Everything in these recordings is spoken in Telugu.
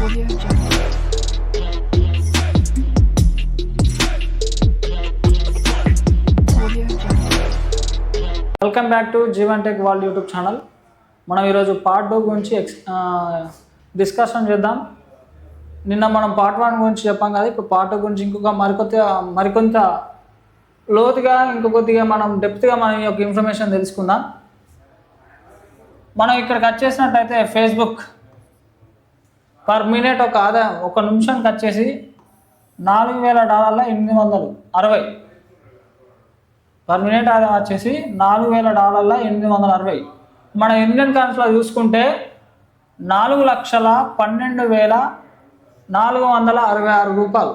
Welcome back to Jeevan tech world YouTube channel మనం ఈరోజు పార్ట్ టూ గురించి ఎక్స్ డిస్కషన్ చేద్దాం. నిన్న మనం పార్ట్ వన్ గురించి చెప్పాం కదా ఇప్పుడు పార్ట్ టూ గురించి ఇంకొక మరికొత్త మరికొంత లోతుగా ఇంకొద్దిగా మనం డెప్త్గా మనం ఈ యొక్క ఇన్ఫర్మేషన్ తెలుసుకుందాం. మనం ఇక్కడికి వచ్చేసినట్టయితే ఫేస్బుక్ పర్ మినిట్ ఒక ఆదాయం ఒక నిమిషానికి వచ్చేసి నాలుగు వేల డాలర్ల ఎనిమిది వందలు అరవై. పర్ మినిట్ ఆదాయం వచ్చేసి నాలుగు వేల డాలర్ల ఎనిమిది వందల అరవై. మన ఇండియన్ కరెన్సీలో చూసుకుంటే నాలుగు లక్షల పన్నెండు వేల నాలుగు వందల అరవై ఆరు రూపాయలు.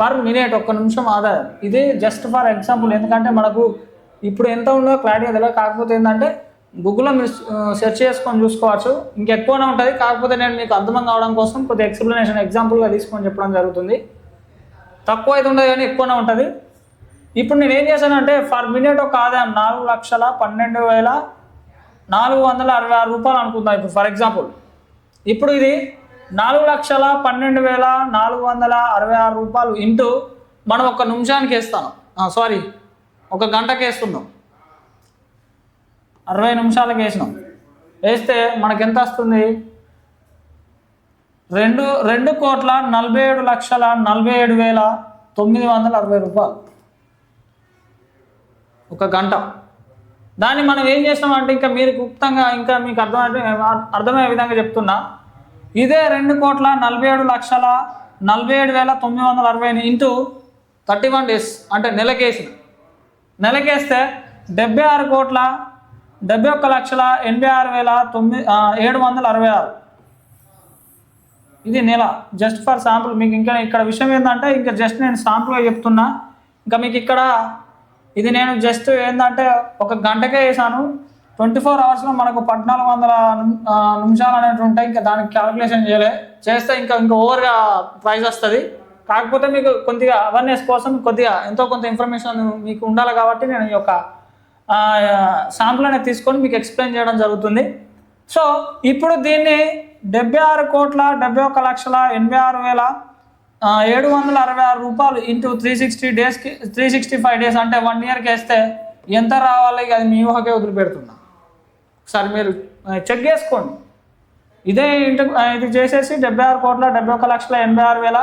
పర్ మినిట్ ఒక్క నిమిషం ఆదాయం ఇది జస్ట్ ఫర్ ఎగ్జాంపుల్ ఎందుకంటే మనకు ఇప్పుడు ఎంత ఉందో క్లారిటీ తెలియదు. కాకపోతే ఏంటంటే గూగుల్లో మీరు సెర్చ్ చేసుకొని చూసుకోవచ్చు. ఇంకెక్కువనే ఉంటుంది. కాకపోతే నేను మీకు అర్థం కావడం కోసం కొద్దిగా ఎక్స్ప్లెనేషన్ ఎగ్జాంపుల్గా తీసుకొని చెప్పడం జరుగుతుంది. తక్కువ అయితే ఉండదు కానీ ఎక్కువనే ఉంటుంది. ఇప్పుడు నేను ఏం చేశానంటే ఫర్ మినిట్ ఒక ఆదాయం నాలుగు లక్షల పన్నెండు వేల నాలుగు వందల అరవై ఆరు రూపాయలు అనుకుందాం ఇప్పుడు ఫర్ ఎగ్జాంపుల్ ఇప్పుడు ఇది నాలుగు లక్షల పన్నెండు వేల నాలుగు వందల అరవై ఆరు రూపాయలు ఇంటూ మనం ఒక నిమిషానికి వేస్తాను. సారీ ఒక గంటకి వేస్తున్నాం. అరవై నిమిషాలకు వేసినాం. వేస్తే మనకు ఎంత వస్తుంది? రెండు రెండు కోట్ల నలభై ఏడు లక్షల నలభై ఏడు వేల తొమ్మిది వందల అరవై రూపాయలు. ఒక గంట. దాన్ని మనం ఏం చేసినామంటే ఇంకా మీరు గుప్తంగా ఇంకా మీకు అర్థమయ్యే అర్థమయ్యే విధంగా చెప్తున్నా. ఇదే రెండు కోట్ల నలభై ఏడు లక్షల నలభై ఏడు వేల తొమ్మిది వందల అరవై ఇంటూ థర్టీ వన్ డేస్ అంటే నెలకేసిన. నెలకేస్తే డెబ్బై ఆరు కోట్ల డెబ్బై ఒక్క లక్షల ఎనభై ఆరు వేల తొమ్మిది ఏడు వందల అరవై ఆరు. ఇది నెల. జస్ట్ ఫర్ శాంపుల్ మీకు ఇంకా ఇక్కడ విషయం ఏంటంటే ఇంకా జస్ట్ నేను శాంపుల్గా చెప్తున్నా. ఇంకా మీకు ఇక్కడ ఇది నేను జస్ట్ ఏంటంటే ఒక గంటకే వేసాను. ట్వంటీ ఫోర్ అవర్స్లో మనకు పద్నాలుగు వందల నిమిషాలు అనేవి ఉంటాయి. ఇంకా దానికి క్యాలిక్యులేషన్ చేయలే. చేస్తే ఇంకా ఇంకా ఓవర్గా ప్రైస్ వస్తుంది. కాకపోతే మీకు కొద్దిగా అవేర్నెస్ కోసం కొద్దిగా ఎంతో కొంత ఇన్ఫర్మేషన్ మీకు ఉండాలి కాబట్టి నేను ఈ యొక్క శాంపుల్ అనేది తీసుకొని మీకు ఎక్స్ప్లెయిన్ చేయడం జరుగుతుంది. సో ఇప్పుడు దీన్ని డెబ్బై ఆరు కోట్ల డెబ్బై ఒక లక్షల ఎనభై ఆరు వేల ఏడు వందల అరవై ఆరు రూపాయలు ఇంటూ త్రీ సిక్స్టీ డేస్కి త్రీ సిక్స్టీ ఫైవ్ డేస్ అంటే వన్ ఇయర్కి వేస్తే ఎంత రావాలి? ఇక అది మీ ఊహకే వదిలిపెడుతున్నా. ఒకసారి మీరు చెక్ చేసుకోండి. ఇదే ఇంటి ఇది చేసేసి డెబ్బై ఆరు కోట్ల డెబ్బై ఒక లక్షల ఎనభై ఆరు వేల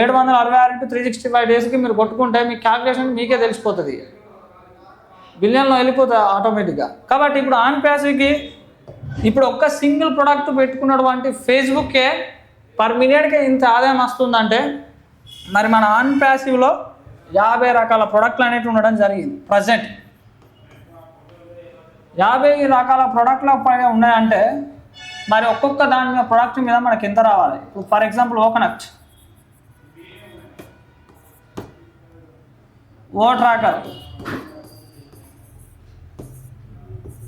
ఏడు వందల అరవై ఆరు ఇంటూ త్రీ సిక్స్టీ ఫైవ్ డేస్కి మీరు కొట్టుకుంటే మీ క్యాల్కులేషన్ మీకే తెలిసిపోతుంది. బిలియన్లో వెళ్ళిపోతుంది ఆటోమేటిక్గా కాబట్టి ఇప్పుడు ఆన్ ప్యాసివ్కి ఇప్పుడు ఒక్క సింగిల్ ప్రొడక్ట్ పెట్టుకున్నటువంటి ఫేస్బుక్కే పర్ మినిట్కే ఇంత ఆదాయం వస్తుందంటే మరి మన ఆన్ ప్యాసివ్లో యాభై రకాల ప్రొడక్ట్లు అనేవి ఉండడం జరిగింది ప్రజెంట్ యాభై రకాల ప్రొడక్ట్ల పైన ఉన్నాయంటే మరి ఒక్కొక్క దాని మీద ప్రొడక్ట్ మీద మనకి ఎంత రావాలి? ఇప్పుడు for example O Connect O Tracker.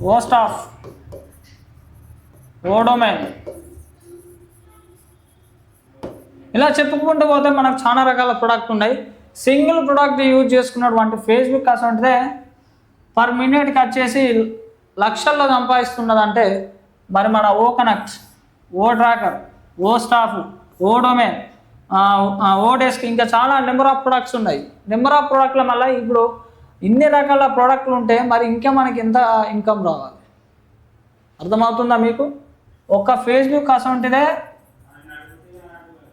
O of ఓడోమెన్ ఇలా చెప్పుకుంటూ పోతే మనకు చాలా రకాల ప్రొడక్ట్ ఉన్నాయి. సింగిల్ ప్రొడక్ట్ యూజ్ చేసుకున్నటువంటి ఫేస్బుక్ అసంటే పర్ మినిట్కి వచ్చేసి లక్షల్లో సంపాదిస్తున్నదంటే మరి మన O Connect O Tracker O Staff O Domain O Desk ఇంకా చాలా నెంబర్ ఆఫ్ ప్రొడక్ట్స్ ఉన్నాయి. నెంబర్ ఆఫ్ ప్రొడక్ట్ల వల్ల ఇప్పుడు ఇన్ని రకాల ప్రోడక్ట్లు ఉంటే మరి ఇంకా మనకి ఎంత ఇన్కమ్ రావాలి. అర్థమవుతుందా మీకు? ఒక ఫేస్బుక్ అసంటిదే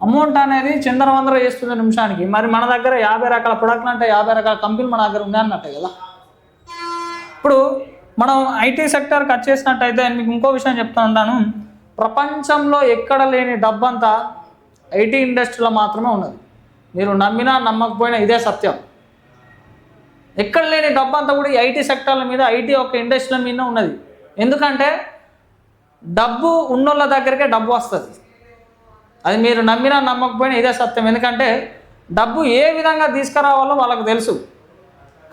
అమౌంట్ అనేది చిందరవందర చేస్తుంది నిమిషానికి. మరి మన దగ్గర యాభై రకాల ప్రొడక్ట్లు అంటే యాభై రకాల కంపెనీలు మన దగ్గర ఉన్నాయన్నట్టే కదా? ఇప్పుడు మనం ఐటీ సెక్టర్కి వచ్చేసినట్టయితే మీకు ఇంకో విషయం చెప్తా ఉంటాను. ప్రపంచంలో ఎక్కడ లేని డబ్బంతా ఐటీ ఇండస్ట్రీలో మాత్రమే ఉన్నది. మీరు నమ్మినా నమ్మకపోయినా ఇదే సత్యం. ఎక్కడ లేని డబ్బు అంతా కూడా ఐటీ సెక్టార్ల మీద ఐటీ ఒక ఇండస్ట్రీల మీద ఉన్నది. ఎందుకంటే డబ్బు ఉన్నోళ్ళ దగ్గరికే డబ్బు వస్తుంది. అది మీరు నమ్మినా నమ్మకపోయినా ఇదే సత్యం. ఎందుకంటే డబ్బు ఏ విధంగా తీసుకురావాలో వాళ్ళకు తెలుసు.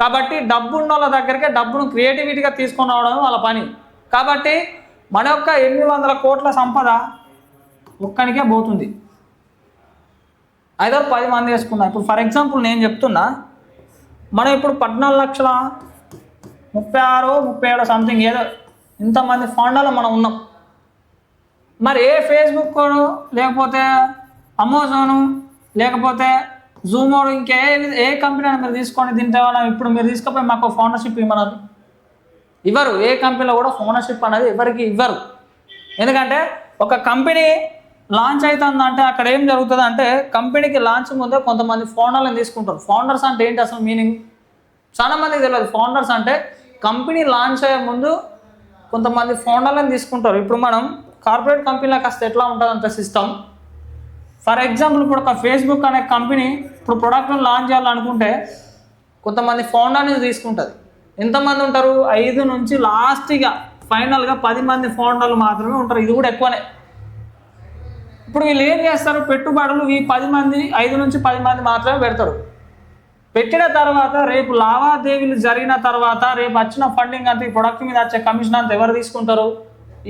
కాబట్టి డబ్బు ఉన్నోళ్ళ దగ్గరికే డబ్బును క్రియేటివిటీగా తీసుకొని రావడం వాళ్ళ పని. కాబట్టి మన యొక్క ఎనిమిది వందల కోట్ల సంపద ఒక్కనికే పోతుంది. ఐదో పది మంది వేసుకుందాం ఇప్పుడు ఫర్ ఎగ్జాంపుల్ నేను చెప్తున్నా. మనం ఇప్పుడు పద్నాలుగు లక్షల ముప్పై ఆరు ముప్పై ఏడు సంథింగ్ ఏదో ఇంతమంది ఫాండాలో మనం ఉన్నాం. మరి ఏ ఫేస్బుక్ లేకపోతే అమెజాను లేకపోతే జూమో ఇంకే ఏ కంపెనీ అయినా మీరు తీసుకొని తింటే ఇప్పుడు మీరు తీసుకుపోయి మాకు ఫౌండర్షిప్ ఇవ్వమన్నారు. ఇవ్వరు. ఏ కంపెనీలో కూడా ఫౌండర్షిప్ అనేది ఎవరికి ఇవ్వరు. ఎందుకంటే ఒక కంపెనీ లాంచ్ అవుతుందంటే అక్కడ ఏం జరుగుతుంది అంటే కంపెనీకి లాంచ్ ముందే కొంతమంది ఫౌండర్లను తీసుకుంటారు. ఫౌండర్స్ అంటే ఏంటి అసలు మీనింగ్? చాలా మందికి తెలియదు. ఫౌండర్స్ అంటే కంపెనీ లాంచ్ అయ్యే ముందు కొంతమంది ఫౌండర్లను తీసుకుంటారు. ఇప్పుడు మనం కార్పొరేట్ కంపెనీలకు కాస్త ఎట్లా ఉంటుంది అంత సిస్టమ్. ఫర్ ఎగ్జాంపుల్ ఇప్పుడు ఒక ఫేస్బుక్ అనే కంపెనీ ఇప్పుడు ప్రొడక్ట్ను లాంచ్ చేయాలనుకుంటే కొంతమంది ఫౌండర్ని తీసుకుంటుంది. ఎంతమంది ఉంటారు? ఐదు నుంచి లాస్ట్గా ఫైనల్గా పది మంది ఫౌండర్లు మాత్రమే ఉంటారు. ఇది కూడా ఎక్కువనే. ఇప్పుడు వీళ్ళు ఏం చేస్తారు? పెట్టుబడులు ఈ పది మంది ఐదు నుంచి పది మంది మాత్రమే పెడతారు. పెట్టిన తర్వాత రేపు లావాదేవీలు జరిగిన తర్వాత రేపు వచ్చిన ఫండింగ్ అంతా ఈ ప్రొడక్ట్ మీద వచ్చే కమిషన్ అంతా ఎవరు తీసుకుంటారు?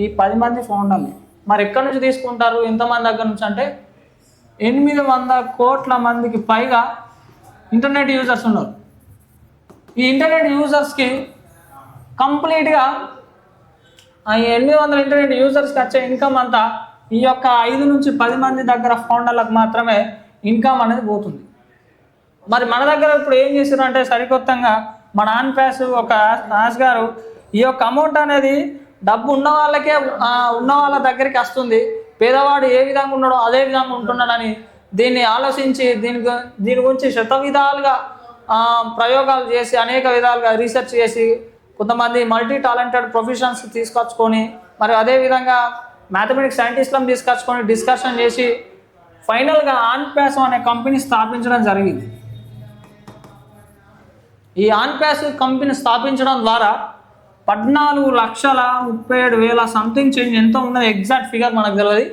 ఈ పది మంది ఫౌండర్లు మరి ఎక్కడి నుంచి తీసుకుంటారు? ఎంతమంది దగ్గర నుంచి? అంటే ఎనిమిది వంద కోట్ల మందికి పైగా ఇంటర్నెట్ యూజర్స్ ఉన్నారు. ఈ ఇంటర్నెట్ యూజర్స్కి కంప్లీట్గా ఎనిమిది వందల ఇంటర్నెట్ యూజర్స్కి వచ్చే ఇన్కమ్ అంతా ఈ యొక్క ఐదు నుంచి పది మంది దగ్గర ఫౌండర్లకు మాత్రమే ఇన్కమ్ అనేది పోతుంది. మరి మన దగ్గర ఇప్పుడు ఏం చేశారంటే సరికొత్తంగా మన ఆన్ ప్యాస్ ఒక నాస్ గారు ఈ యొక్క అమౌంట్ అనేది డబ్బు ఉన్న వాళ్ళకే ఉన్న వాళ్ళ దగ్గరికి వస్తుంది. పేదవాడు ఏ విధంగా ఉన్నాడో అదే విధంగా ఉంటున్నాడని దీన్ని ఆలోచించి దీని దీని గురించి శత విధాలుగా ప్రయోగాలు చేసి అనేక విధాలుగా రీసెర్చ్ చేసి కొంతమంది మల్టీ టాలెంటెడ్ ప్రొఫెషన్స్ తీసుకొచ్చుకొని మరి అదేవిధంగా మ్యాథమెటిక్స్ సైంటిస్ట్లను తీసుకొచ్చుకొని డిస్కషన్ చేసి ఫైనల్గా ఆన్ ప్యాస్ అనే కంపెనీ స్థాపించడం జరిగింది. ఈ ఆన్ ప్యాస్ కంపెనీ స్థాపించడం ద్వారా పద్నాలుగు లక్షల ముప్పై ఏడు వేల సంథింగ్ చేంజ్ ఎంత ఉన్నది ఎగ్జాక్ట్ ఫిగర్ మనకు తెలియదు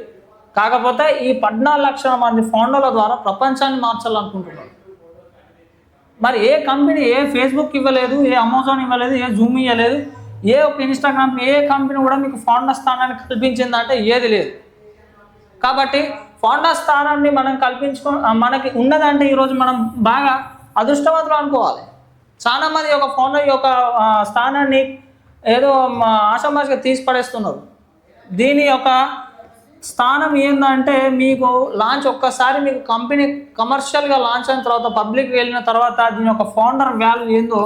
కాకపోతే ఈ పద్నాలుగు లక్షల మంది ఫౌండర్ల ద్వారా ప్రపంచాన్ని మార్చాలనుకుంటున్నారు. మరి ఏ కంపెనీ ఏ ఫేస్బుక్ ఇవ్వలేదు ఏ అమెజాన్ ఇవ్వలేదు ఏ జూమ్ ఇవ్వలేదు ఏ ఒక ఇన్స్టాగ్రామ్ ఏ కంపెనీ కూడా మీకు ఫౌండర్ స్థానాన్ని కల్పించిందంటే ఏది లేదు. కాబట్టి ఫౌండర్ స్థానాన్ని మనం కల్పించుకో మనకి ఉన్నదంటే ఈరోజు మనం బాగా అదృష్టవంతులు అనుకోవాలి. చాలా మంది ఒక ఫౌండర్ యొక్క స్థానాన్ని ఏదో ఆశామాషిగా ఆషామాషిగా తీసి పడేస్తున్నారు దీని యొక్క స్థానం ఏంటంటే మీకు లాంచ్ ఒక్కసారి మీకు కంపెనీ కమర్షియల్గా లాంచ్ అయిన తర్వాత పబ్లిక్ వెళ్ళిన తర్వాత దీని యొక్క ఫౌండర్ వాల్యూ ఏందో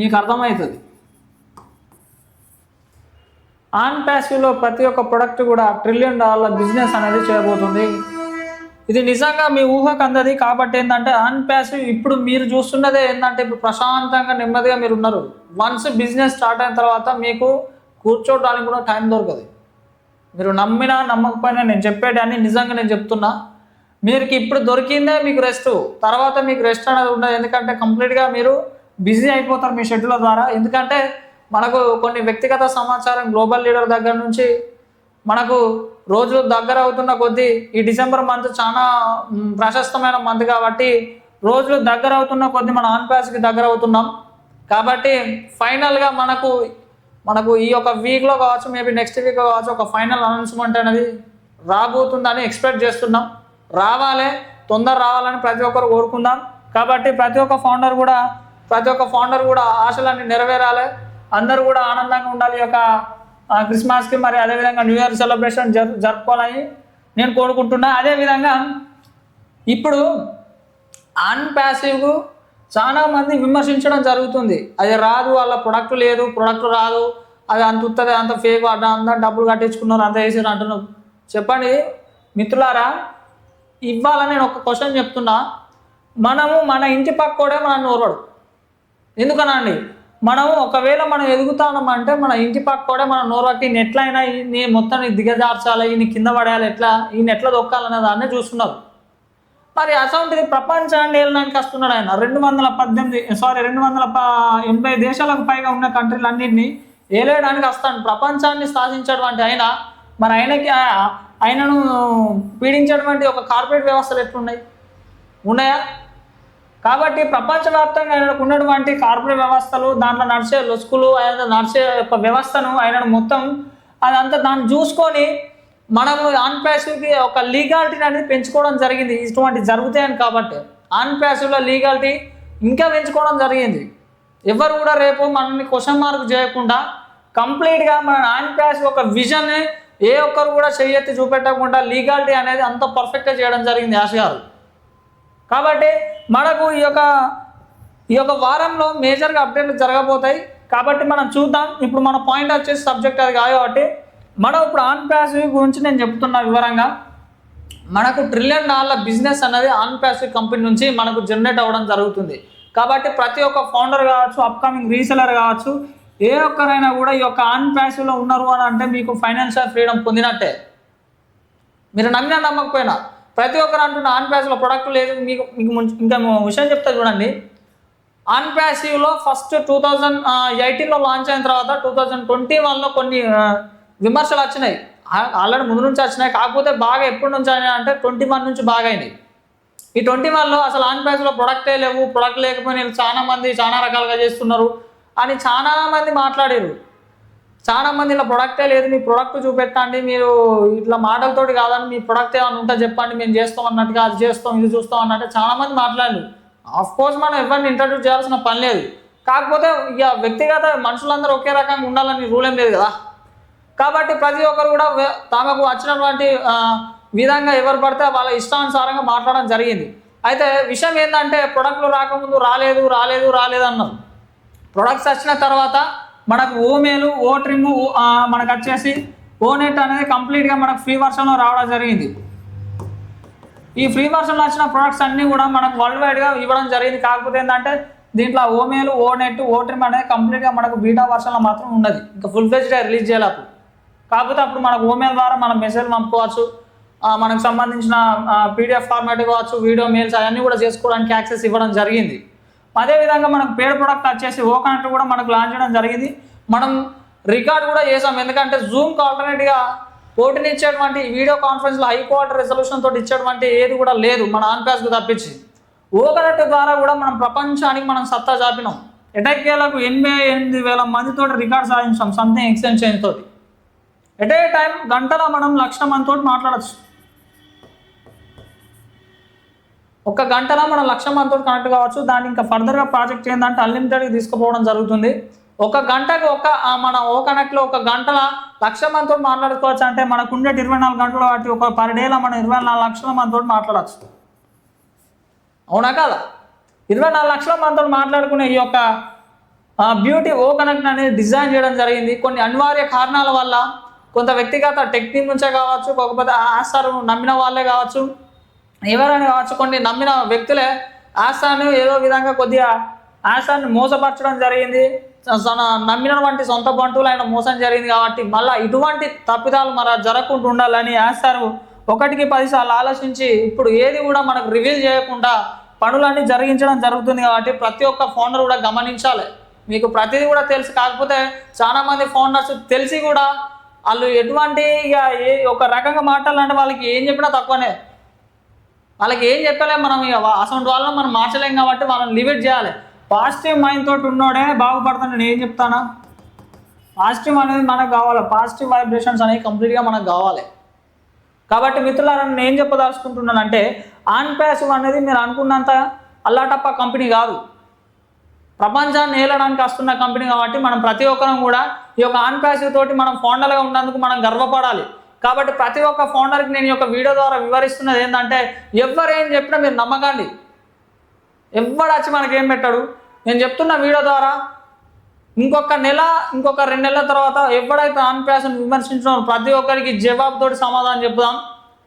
మీకు అర్థమవుతుంది. ఆన్ ప్యాసివ్లో ప్రతి ఒక్క ప్రొడక్ట్ కూడా ట్రిలియన్ డాలర్ల బిజినెస్ అనేది చేయబోతుంది. ఇది నిజంగా మీ ఊహకు అందది కాబట్టి ఏంటంటే ఆన్ ప్యాసివ్ ఇప్పుడు మీరు చూస్తున్నదే ఏంటంటే ఇప్పుడు ప్రశాంతంగా నెమ్మదిగా మీరు ఉన్నారు. వన్స్ బిజినెస్ స్టార్ట్ అయిన తర్వాత మీకు కూర్చోవడానికి కూడా టైం దొరకదు. మీరు నమ్మినా నమ్మకపోయినా నేను చెప్పేటాన్ని నిజంగా నేను చెప్తున్నా. మీరు ఇప్పుడు దొరికిందే మీకు రెస్ట్ తర్వాత మీకు రెస్ట్ అనేది ఉండదు. ఎందుకంటే కంప్లీట్గా మీరు బిజీ అయిపోతారు మీ షెడ్యూల్ ద్వారా. ఎందుకంటే మనకు కొన్ని వ్యక్తిగత సమాచారం గ్లోబల్ లీడర్ దగ్గర నుంచి మనకు రోజులు దగ్గర అవుతున్న కొద్దీ ఈ డిసెంబర్ మంత్ చాలా ప్రశస్తమైన మంత్ కాబట్టి రోజులు దగ్గర అవుతున్న కొద్దీ మన ఆన్ ప్యాస్కి దగ్గర అవుతున్నాం. కాబట్టి ఫైనల్గా మనకు మనకు ఈ యొక్క వీక్లో కావచ్చు మేబీ నెక్స్ట్ వీక్ కావచ్చు ఒక ఫైనల్ అనౌన్స్మెంట్ అనేది రాబోతుందని ఎక్స్పెక్ట్ చేస్తున్నాం. రావాలి తొందర రావాలని ప్రతి ఒక్కరు కోరుకుందాం. కాబట్టి ప్రతి ఒక్క ఫౌండర్ కూడా ప్రతి ఒక్క ఫౌండర్ కూడా ఆశలన్నీ నెరవేరాలి. అందరూ కూడా ఆనందంగా ఉండాలి. ఈ యొక్క క్రిస్మస్కి మరి అదేవిధంగా న్యూ ఇయర్ సెలబ్రేషన్ జరు జరుపుకోవాలని నేను కోరుకుంటున్నా అదేవిధంగా ఇప్పుడు అన్ ప్యాసివ్ చాలా మంది విమర్శించడం జరుగుతుంది. అది రాదు వాళ్ళ ప్రొడక్ట్ లేదు ప్రొడక్ట్ రాదు అది అంత ఉత్తది అంత ఫేక్ అట్లా అంతా డబ్బులు కట్టించుకున్నారు అంత వేసారు అంటున్నారు. చెప్పండి మిత్రులారా ఇవ్వాలని నేను ఒక క్వశ్చన్ చెప్తున్నా. మనము మన ఇంటి పక్కోడే మన నోరడు ఎందుకనండి? మనం ఒకవేళ మనం ఎదుగుతామంటే మన ఇంటి పక్క కూడా మన నోరకి ఎట్లయినా నీ మొత్తం దిగజార్చాలి ఈయన కింద పడేయాలి ఎట్లా ఈయన ఎట్లా దొక్కాలనే దాన్ని చూస్తున్నారు. మరి అటువంటిది ప్రపంచాన్ని ఏలడానికి వస్తున్నాడు ఆయన. రెండు వందల పద్దెనిమిది సారీ రెండు వందల ఎనభై దేశాలకు పైగా ఉన్న కంట్రీలు అన్నింటినీ ఏలేయడానికి వస్తాను ప్రపంచాన్ని శాసించేటువంటి ఆయన మరి ఆయనకి ఆయనను పీడించేటువంటి ఒక కార్పొరేట్ వ్యవస్థలు ఎట్లున్నాయి? ఉన్నాయా? కాబట్టి ప్రపంచవ్యాప్తంగా ఆయనకు ఉన్నటువంటి కార్పొరేట్ వ్యవస్థలు దాంట్లో నడిచే లొసుకులు ఆయన నడిచే యొక్క వ్యవస్థను ఆయన మొత్తం అదంతా దాన్ని చూసుకొని మనము ఆన్ ప్యాసివ్కి ఒక లీగాలిటీని అనేది పెంచుకోవడం జరిగింది. ఇటువంటి జరుగుతాయని కాబట్టి ఆన్ ప్యాసివ్లో లీగాలిటీ ఇంకా పెంచుకోవడం జరిగింది. ఎవరు కూడా రేపు మనల్ని క్వశ్చన్ మార్క్ చేయకుండా కంప్లీట్గా మన ఆన్ ప్యాసివ్ ఒక విజన్ని ఏ ఒక్కరు కూడా చెయ్యెత్తి చూపెట్టకుండా లీగాలిటీ అనేది అంత పర్ఫెక్ట్గా చేయడం జరిగింది యాష్ గారు. కాబట్టి మనకు ఈ యొక్క ఈ యొక్క వారంలో మేజర్గా అప్డేట్లు జరగబోతాయి. కాబట్టి మనం చూద్దాం. ఇప్పుడు మన పాయింట్ వచ్చేసి సబ్జెక్ట్ అది కాదు కాబట్టి మనం ఇప్పుడు ఆన్ ప్యాసివ్ గురించి నేను చెప్తున్నా వివరంగా. మనకు ట్రిలియన్ డాలర్ల బిజినెస్ అనేది ఆన్ ప్యాసివ్ కంపెనీ నుంచి మనకు జనరేట్ అవ్వడం జరుగుతుంది. కాబట్టి ప్రతి ఒక్క ఫౌండర్ కావచ్చు అప్కమింగ్ రీసెలర్ కావచ్చు ఏ ఒక్కరైనా కూడా ఈ యొక్క ఆన్ ప్యాసివ్లో ఉన్నారు అని అంటే మీకు ఫైనాన్షియల్ ఫ్రీడమ్ పొందినట్టే. మీరు నమ్మినా నమ్మకపోయినా. ప్రతి ఒక్కరు అంటున్న ఆన్ ప్యాసివ్లో ప్రొడక్ట్ లేదు మీకు మీకు ఇంకా విషయం చెప్తా చూడండి. ఆన్ ప్యాసివ్లో ఫస్ట్ టూ థౌజండ్ ఎయిటీన్లో లాంచ్ అయిన తర్వాత టూ థౌజండ్ ట్వంటీ వన్లో కొన్ని విమర్శలు వచ్చినాయి. ఆల్రెడీ ముందు నుంచి వచ్చినాయి. కాకపోతే బాగా ఎప్పటి నుంచి అయినాయి అంటే ట్వంటీ వన్ నుంచి బాగా అయినాయి. ఈ ట్వంటీ వన్లో అసలు ఆన్ ప్యాసివ్లో ప్రొడక్టే లేవు. ప్రొడక్ట్ లేకపోయినా చాలా మంది చాలా రకాలుగా చేస్తున్నారు అని చాలా మంది మాట్లాడారు. చాలా మంది ఇలా ప్రొడక్టే లేదు మీ ప్రొడక్ట్ చూపెట్టండి మీరు ఇట్లా మాటలతోటి కాదని మీ ప్రొడక్ట్ ఏమైనా ఉంటే చెప్పండి మేము చేస్తాం అన్నట్టుగా అది చేస్తాం ఇది చూస్తాం అన్నట్టు చాలా మంది మాట్లాడారు. ఆఫ్ కోర్స్ మనం ఎవరిని ఇంట్రడ్యూస్ చేయాల్సిన పని లేదు. కాకపోతే ఇక వ్యక్తిగత మనుషులందరూ ఒకే రకంగా ఉండాలని రూల్ ఏం లేదు కదా. కాబట్టి ప్రతి ఒక్కరు కూడా తమకు వచ్చినటువంటి విధంగా ఎవరు పడితే వాళ్ళ ఇష్టానుసారంగా మాట్లాడడం జరిగింది. అయితే విషయం ఏంటంటే ప్రొడక్ట్లు రాకముందు రాలేదు రాలేదు రాలేదు అన్నారు. ప్రొడక్ట్స్ వచ్చిన తర్వాత మనకు ఓ మేలు ఓ ట్రిమ్ మనకు వచ్చేసి ఓ నెట్ అనేది కంప్లీట్గా మనకు ఫ్రీ వర్షన్లో రావడం జరిగింది. ఈ ఫ్రీ వర్షన్లో వచ్చిన ప్రొడక్ట్స్ అన్నీ కూడా మనకు వరల్డ్ వైడ్గా ఇవ్వడం జరిగింది. కాకపోతే ఏంటంటే దీంట్లో ఓ మేలు ఓ నెట్ ఓ ట్రిమ్ అనేది కంప్లీట్గా మనకు బీటా వర్షన్లో మాత్రం ఉన్నది. ఇంకా ఫుల్ ఫ్లెజ్గా రిలీజ్ చేయాలి కాకపోతే అప్పుడు మనకు ఓమెయిల్ ద్వారా మనం మెసేజ్ పంపుకోవచ్చు. మనకు సంబంధించిన పీడిఎఫ్ ఫార్మాట్ కావచ్చు వీడియో మెయిల్స్ అవన్నీ కూడా చేసుకోవడానికి యాక్సెస్ ఇవ్వడం జరిగింది. అదేవిధంగా మనకు పేడ్ ప్రొడక్ట్ వచ్చేసి ఓ కనెక్ట్ కూడా మనకు లాంచ్ చేయడం జరిగింది. మనం రికార్డ్ కూడా చేసాం. ఎందుకంటే జూమ్కి ఆల్టర్నేట్గా పోటీనిచ్చేటువంటి వీడియో కాన్ఫరెన్స్లో హై క్వాలిటీ రెజల్యూషన్ తోటి ఇచ్చేటువంటి ఏది కూడా లేదు. మన ఆన్పాస్కు తప్పించి. ఓ ద్వారా కూడా మనం ప్రపంచానికి మనం సత్తా చాపినాం. ఎటకేలకు ఎనభై ఎనిమిది వేల మందితో రికార్డ్ సాధించాం. సంథింగ్ ఎక్స్చేంజ్ తోటి. ఎట్ ఏ టైం గంటలో మనం లక్ష మందితో మాట్లాడచ్చు. ఒక గంటలో మనం లక్ష మందితో కనెక్ట్ కావచ్చు. దాన్ని ఇంకా ఫర్దర్గా ప్రాజెక్ట్ ఏంటంటే అన్లిమిటెడ్కి తీసుకుపోవడం జరుగుతుంది. ఒక గంటకు ఒక మన ఓ కనెక్ట్లో ఒక గంటల లక్ష మందితో మాట్లాడుకోవచ్చు అంటే మనకు ఉండే ఇరవై నాలుగు గంటలు వాటి ఒక పర్ డేలో మనం ఇరవై నాలుగు లక్షల మందితో మాట్లాడచ్చు. అవునా కదా? ఇరవై నాలుగు లక్షల మందితో మాట్లాడుకునే ఈ యొక్క బ్యూటీ ఓ కనెక్ట్ అనేది డిజైన్ చేయడం జరిగింది. కొన్ని అనివార్య కారణాల వల్ల కొంత వ్యక్తిగత టెక్నిక్ నుంచే కావచ్చు కాకపోతే ఆస్తారు నమ్మిన వాళ్ళే కావచ్చు. ఎవరైనా కావచ్చు కొన్ని నమ్మిన వ్యక్తులే ఆశాను ఏదో విధంగా కొద్దిగా ఆశాన్ని మోసపరచడం జరిగింది. తన నమ్మినటువంటి సొంత బంటువులు ఆయన మోసం జరిగింది కాబట్టి మళ్ళీ ఇటువంటి తప్పిదాలు మన జరగకుండా ఉండాలని ఆశారు ఒకటికి పదిసార్లు ఆలోచించి ఇప్పుడు ఏది కూడా మనకు రివీల్ చేయకుండా పనులన్నీ జరిగించడం జరుగుతుంది కాబట్టి ప్రతి ఒక్క ఫోనర్ కూడా గమనించాలి. మీకు ప్రతిదీ కూడా తెలుసు. కాకపోతే చాలా మంది తెలిసి కూడా వాళ్ళు ఎటువంటి ఇక ఏ ఒక రకంగా మాట్లాడాలంటే వాళ్ళకి ఏం చెప్పినా తక్కువనే. వాళ్ళకి ఏం చెప్పలేం మనం ఇక అసలు వాళ్ళని మనం మార్చలేం కాబట్టి వాళ్ళని లిమిట్ చేయాలి. పాజిటివ్ మైండ్ తోటి ఉన్నోడే బాగుపడతాను నేను ఏం చెప్తానా? పాజిటివ్ అనేది మనకు కావాలి. పాజిటివ్ వైబ్రేషన్స్ అనేవి కంప్లీట్గా మనకు కావాలి. కాబట్టి మిత్రులారా నేను ఏం చెప్పదలుచుకుంటున్నానంటే ఆన్ ప్యాసివ్ అనేది మీరు అనుకున్నంత అల్లాటప్ప కంపెనీ కాదు. ప్రపంచాన్ని ఏలడానికి వస్తున్న కంపెనీ కాబట్టి మనం ప్రతి ఒక్కరం కూడా ఈ యొక్క ఆన్ ప్యాసివ్ తోటి మనం ఫోండల్గా ఉన్నందుకు మనం గర్వపడాలి. కాబట్టి ప్రతి ఒక్క ఫౌండర్కి నేను ఈ యొక్క వీడియో ద్వారా వివరిస్తున్నది ఏంటంటే ఎవరేం ఏం చెప్పినా మీరు నమ్మకండి. ఎవడు వచ్చి మనకేం పెట్టాడు? నేను చెప్తున్న వీడియో ద్వారా ఇంకొక నెల ఇంకొక రెండు నెలల తర్వాత ఎవడైతే ఆన్ విమర్శించడం ప్రతి ఒక్కరికి జవాబుతోటి సమాధానం చెప్దాం.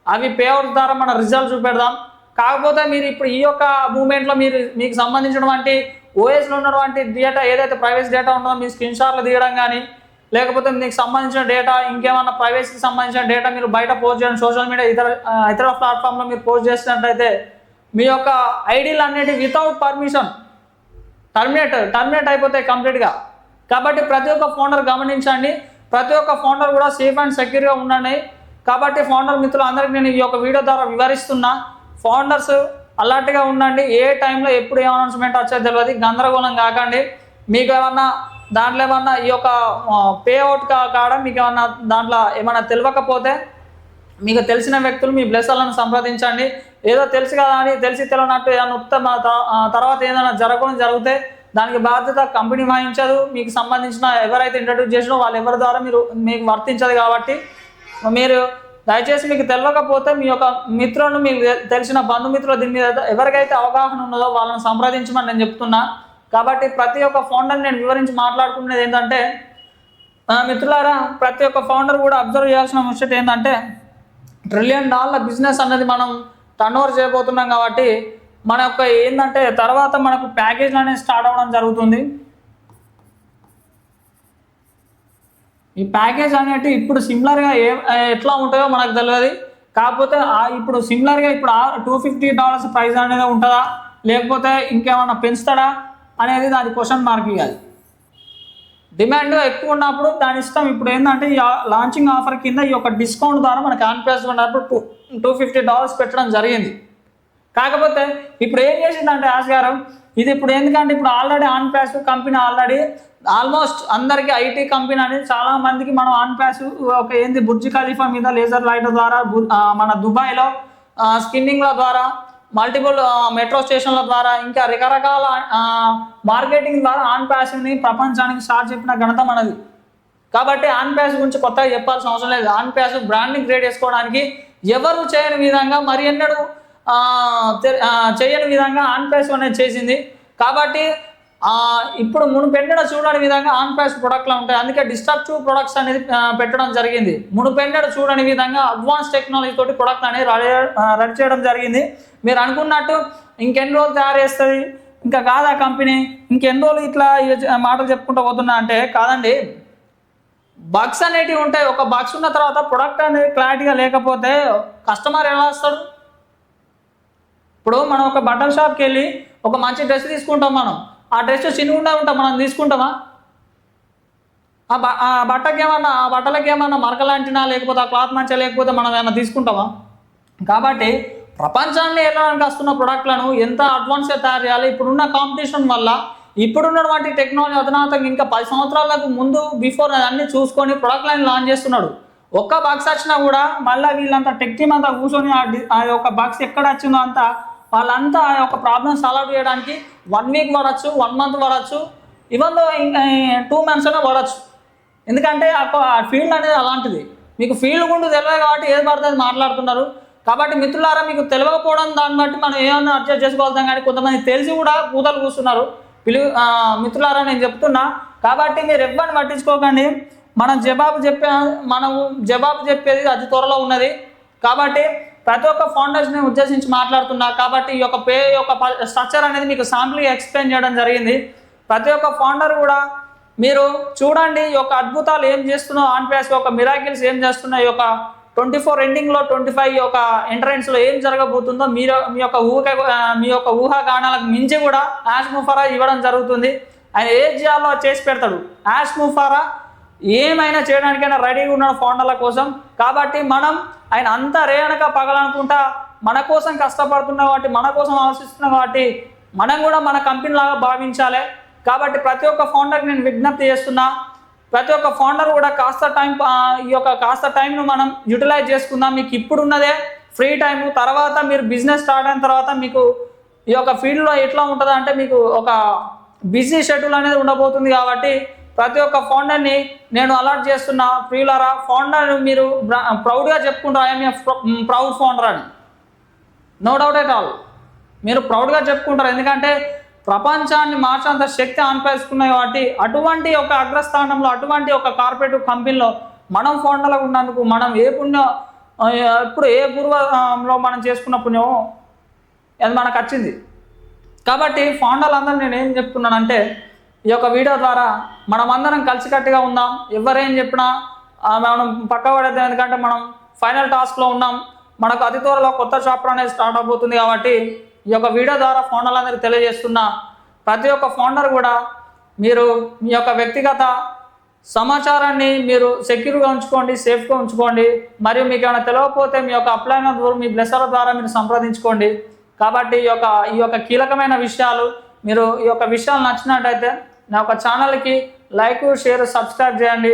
అవి పేవర్ ద్వారా మన రిజల్ట్ చూపెడదాం. కాకపోతే మీరు ఇప్పుడు ఈ యొక్క మూమెంట్లో మీరు మీకు సంబంధించినటువంటి ఓఎస్లో ఉన్నటువంటి డేటా ఏదైతే ప్రైవేసీ డేటా ఉందో మీ స్క్రీన్ షాట్లు తీయడం కానీ లేకపోతే మీకు సంబంధించిన డేటా ఇంకేమన్నా ప్రైవేసీకి సంబంధించిన డేటా మీరు బయట పోస్ట్ చేయండి సోషల్ మీడియా ఇతర ఇతర ప్లాట్ఫామ్లో మీరు పోస్ట్ చేసినట్టయితే మీ యొక్క ఐడీలు అన్నిటి వితౌట్ పర్మిషన్ టర్మినేట్ టర్మినేట్ అయిపోతాయి కంప్లీట్గా కాబట్టి ప్రతి ఒక్క ఫౌండర్ గమనించండి. ప్రతి ఒక్క ఫౌండర్ కూడా సేఫ్ అండ్ సెక్యూర్గా ఉండండి. కాబట్టి ఫౌండర్ మిత్రులు అందరికీ నేను ఈ యొక్క వీడియో ద్వారా వివరిస్తున్నా. ఫౌండర్స్ అలర్ట్గా ఉండండి. ఏ టైంలో ఎప్పుడు ఏ అనౌన్స్మెంట్ వచ్చేది తెలియదు గందరగోళం కాకండి. మీకు ఏమన్నా దాంట్లో ఏమన్నా ఈ యొక్క పే అవుట్ కాడ మీకు ఏమన్నా దాంట్లో ఏమన్నా తెలియకపోతే మీకు తెలిసిన వ్యక్తులు మీ బ్లెస్సాలను సంప్రదించండి. ఏదో తెలుసు కదా అని తెలిసి తెలియనట్టు ఏదైనా ఉత్తమ తర్వాత ఏదైనా జరగడం జరిగితే దానికి బాధ్యత కంపెనీ వహించదు మీకు సంబంధించిన ఎవరైతే ఇంట్రడ్యూస్ చేసినో వాళ్ళు ఎవరి ద్వారా మీరు మీకు వర్తించదు కాబట్టి మీరు దయచేసి మీకు తెలియకపోతే మీ యొక్క మిత్రులను మీకు తెలిసిన బంధుమిత్రులు దీని మీద ఎవరికైతే అవగాహన ఉన్నదో వాళ్ళని సంప్రదించమని నేను చెప్తున్నా. కాబట్టి ప్రతి ఒక్క ఫౌండర్ నేను వివరించి మాట్లాడుకునేది ఏంటంటే మిత్రులారా ప్రతి ఒక్క ఫౌండర్ కూడా అబ్జర్వ్ చేయాల్సిన ముచ్చట ఏంటంటే ట్రిలియన్ డాలర్ల బిజినెస్ అనేది మనం టర్న్ ఓవర్ చేయబోతున్నాం కాబట్టి మన యొక్క ఏంటంటే తర్వాత మనకు ప్యాకేజ్లు అనేది స్టార్ట్ అవ్వడం జరుగుతుంది. ఈ ప్యాకేజ్ అనేటి ఇప్పుడు సిమిలర్గా ఏ ఎట్లా ఉంటాయో మనకు తెలియదు. కాకపోతే ఇప్పుడు సిమిలర్గా ఇప్పుడు టూ ఫిఫ్టీ డాలర్స్ ప్రైస్ అనేది ఉంటుందా? లేకపోతే ఇంకేమైనా పెంచుతాడా? అనేది దాని క్వశ్చన్ మార్క్ ఇవ్వాలి. డిమాండ్ ఎక్కువ ఉన్నప్పుడు దాని ఇష్టం ఇప్పుడు ఏంటంటే ఈ లాంచింగ్ ఆఫర్ కింద ఈ యొక్క డిస్కౌంట్ ద్వారా మనకి ఆన్ ప్రైస్ ఉన్నప్పుడు టూ టూ ఫిఫ్టీ డాలర్స్ పెట్టడం జరిగింది. కాకపోతే ఇప్పుడు ఏం చేసిందంటే యాస్ గారు ఇది ఇప్పుడు ఎందుకంటే ఇప్పుడు already OnPassive company already almost అందరికీ ఐటీ కంపెనీ అనేది చాలా మందికి మనం ఆన్ ప్యాస్ ఒక ఏంది బుర్జ్ ఖలీఫా మీద లేజర్ లైట్ ద్వారా బు- మన దుబాయ్లో స్కిన్నింగ్ల ద్వారా మల్టిపుల్ మెట్రో స్టేషన్ల ద్వారా ఇంకా రకరకాల మార్కెటింగ్ ద్వారా ఆన్ ప్యాస్ని ప్రపంచానికి స్టార్ట్ చెప్పిన ఘనత మనది కాబట్టి ఆన్ ప్యాస్ గురించి కొత్తగా చెప్పాల్సిన అవసరం లేదు. ఆన్ ప్యాస్ బ్రాండింగ్ క్రియేట్ చేసుకోవడానికి ఎవరు చేయని విధంగా మరి ఎన్నడూ చేయని విధంగా ఆన్ ప్యాస్ అనేది చేసింది. కాబట్టి ఇప్పుడు ఇప్పుడు మునుపెన్నడ చూడని విధంగా ఆన్ ప్యాస్ ప్రొడక్ట్లు ఉంటాయి. అందుకే డిస్ట్రక్టివ్ ప్రొడక్ట్స్ అనేది పెట్టడం జరిగింది. మునుపెన్నడ చూడని విధంగా అడ్వాన్స్ టెక్నాలజీ తోటి ప్రొడక్ట్ అనేది రెడీ రెడీ చేయడం జరిగింది. మీరు అనుకున్నట్టు ఇంకెన్ని రోజులు తయారు చేస్తుంది? ఇంకా కాదా కంపెనీ ఇంకెన్ని రోజులు ఇట్లా మాటలు చెప్పుకుంటూ పోతున్నా అంటే కాదండి. బగ్స్ అనేటివి ఉంటాయి. ఒక బగ్స్ ఉన్న తర్వాత ప్రొడక్ట్ అనేది క్లారిటీగా లేకపోతే కస్టమర్ ఎలా వస్తాడు? ఇప్పుడు మనం ఒక బట్టల షాప్కి వెళ్ళి ఒక మంచి డ్రెస్ తీసుకుంటాం మనం. ఆ డ్రెస్ చిన్నగుండా ఉంటాం మనం తీసుకుంటామా? ఆ బ ఆ బట్టకి ఏమన్నా ఆ బట్టలకి ఏమన్నా మరకలాంటినా లేకపోతే ఆ క్లాత్ మంచిగా లేకపోతే మనం ఏమైనా తీసుకుంటామా? కాబట్టి ప్రపంచాన్ని వెళ్ళడానికి వస్తున్న ప్రొడక్ట్లను ఎంత అడ్వాన్స్గా తయారు చేయాలి? ఇప్పుడున్న కాంపిటీషన్ వల్ల ఇప్పుడున్నటువంటి టెక్నాలజీ అధునాతంగా ఇంకా పది సంవత్సరాలకు ముందు బిఫోర్ అన్ని చూసుకొని ప్రొడక్ట్ లైన్ లాంచ్ చేస్తున్నాడు. ఒక్క బాక్స్ వచ్చినా కూడా మళ్ళీ వీళ్ళంతా టెక్ టీమ్ అంతా కూర్చొని ఆ ఆ యొక్క బాక్స్ ఎక్కడ వచ్చిందో అంతా వాళ్ళంతా ఆ యొక్క ప్రాబ్లమ్ సాల్వ్ చేయడానికి వన్ వీక్ పడవచ్చు వన్ మంత్ పడవచ్చు ఈవెన్ టూ మంత్స్ అయినా పడవచ్చు ఎందుకంటే ఆ ఫీల్డ్ అనేది అలాంటిది. మీకు ఫీల్డ్ గుండు తెలియదు కాబట్టి ఏది పడితే అది మాట్లాడుతున్నారు. కాబట్టి మిత్రులారా మీకు తెలియకపోవడం దాన్ని బట్టి మనం ఏమైనా అడ్జస్ట్ చేసుకోగలుగుతాం కానీ కొంతమంది తెలిసి కూడా కూతలు కూస్తున్నారు. పిలు మిత్రులారా నేను చెప్తున్నా. కాబట్టి మీరు ఎవ్వరిని పట్టించుకోకండి. మనం జవాబు చెప్పే మనం జవాబు చెప్పేది అతి త్వరలో ఉన్నది. కాబట్టి ప్రతి ఒక్క ఫౌండర్స్ని ఉద్దేశించి మాట్లాడుతున్నా కాబట్టి ఈ యొక్క పే యొక్క స్ట్రక్చర్ అనేది మీకు శాంపుల్గా ఎక్స్ప్లెయిన్ చేయడం జరిగింది. ప్రతి ఒక్క ఫౌండర్ కూడా మీరు చూడండి ఈ యొక్క అద్భుతాలు ఏం చేస్తున్నావు ఆన్ యొక్క మిరాకిల్స్ ఏం చేస్తున్నాయి ఈ యొక్క ట్వంటీ ఫోర్ ఎండింగ్లో ట్వంటీ ఫైవ్ యొక్క ఎంట్రన్స్లో ఏం జరగబోతుందో మీరు మీ యొక్క ఊహ మీ యొక్క ఊహాగానాలకు మించి కూడా యాష్ ముఫారా ఇవ్వడం జరుగుతుంది. ఆయన ఏ చేయాలో చేసి పెడతాడు? యాష్ ముఫారా ఏమైనా చేయడానికైనా రెడీగా ఉన్నాడు ఫౌండర్ల కోసం. కాబట్టి మనం ఆయన అంత రేణక పగలనుకుంటా మన కోసం కష్టపడుతున్న కాబట్టి మన కోసం ఆలోచిస్తున్నాం కాబట్టి మనం కూడా మన కంపెనీ లాగా భావించాలి. కాబట్టి ప్రతి ఒక్క ఫౌండర్కి నేను విజ్ఞప్తి చేస్తున్నా ప్రతి ఒక్క ఫౌండర్ కూడా కాస్త టైం ఈ యొక్క కాస్త టైంను మనం యూటిలైజ్ చేసుకుందాం. మీకు ఇప్పుడు ఉన్నదే ఫ్రీ టైం తర్వాత మీరు బిజినెస్ స్టార్ట్ అయిన తర్వాత మీకు ఈ యొక్క ఫీల్డ్లో ఎట్లా ఉంటుంది అంటే మీకు ఒక బిజీ షెడ్యూల్ అనేది ఉండబోతుంది కాబట్టి ప్రతి ఒక్క ఫౌండర్ని నేను అలర్ట్ చేస్తున్నా. ప్రియులారా ఫౌండర్ మీరు ప్రౌడ్గా చెప్పుకుంటారు. ఐఎమ్ ప్రౌడ్ ఫౌండర్ అని. No doubt at all. మీరు ప్రౌడ్గా చెప్పుకుంటారు. ఎందుకంటే ప్రపంచాన్ని మార్చేంత శక్తి ఆన్పేసుకున్నాయి కాబట్టి అటువంటి ఒక అగ్రస్థానంలో అటువంటి ఒక కార్పొరేటివ్ కంపెనీలో మనం ఫౌండర్లకు ఉన్నందుకు మనం ఏ పుణ్యం ఎప్పుడు ఏ పూర్వంలో మనం చేసుకున్న పుణ్యమో అది మనకు వచ్చింది. కాబట్టి ఫౌండర్లు అందరూ నేను ఏం చెప్తున్నానంటే ఈ యొక్క వీడియో ద్వారా మనం అందరం కలిసికట్టుగా ఉందాం. ఎవరేం చెప్పినా మనం పక్క ఎందుకంటే మనం ఫైనల్ టాస్క్లో ఉన్నాం. మనకు అతి త్వరలో కొత్త చాప్టర్ అనేది స్టార్ట్ అవబోతుంది కాబట్టి ఈ యొక్క వీడియో ద్వారా ఫౌండర్లందరికీ తెలియజేస్తున్నా. ప్రతి ఒక్క ఫౌండర్ కూడా మీరు మీ యొక్క వ్యక్తిగత సమాచారాన్ని మీరు సెక్యూర్గా ఉంచుకోండి సేఫ్గా ఉంచుకోండి. మరియు మీకు ఏమైనా తెలియకపోతే మీ యొక్క అప్లైన ద్వారా మీ బ్లెసర్ల ద్వారా మీరు సంప్రదించుకోండి. కాబట్టి ఈ యొక్క ఈ యొక్క కీలకమైన విషయాలు మీరు ఈ యొక్క విషయాలు నచ్చినట్టయితే నా యొక్క ఛానల్కి లైక్ షేర్ సబ్స్క్రైబ్ చేయండి.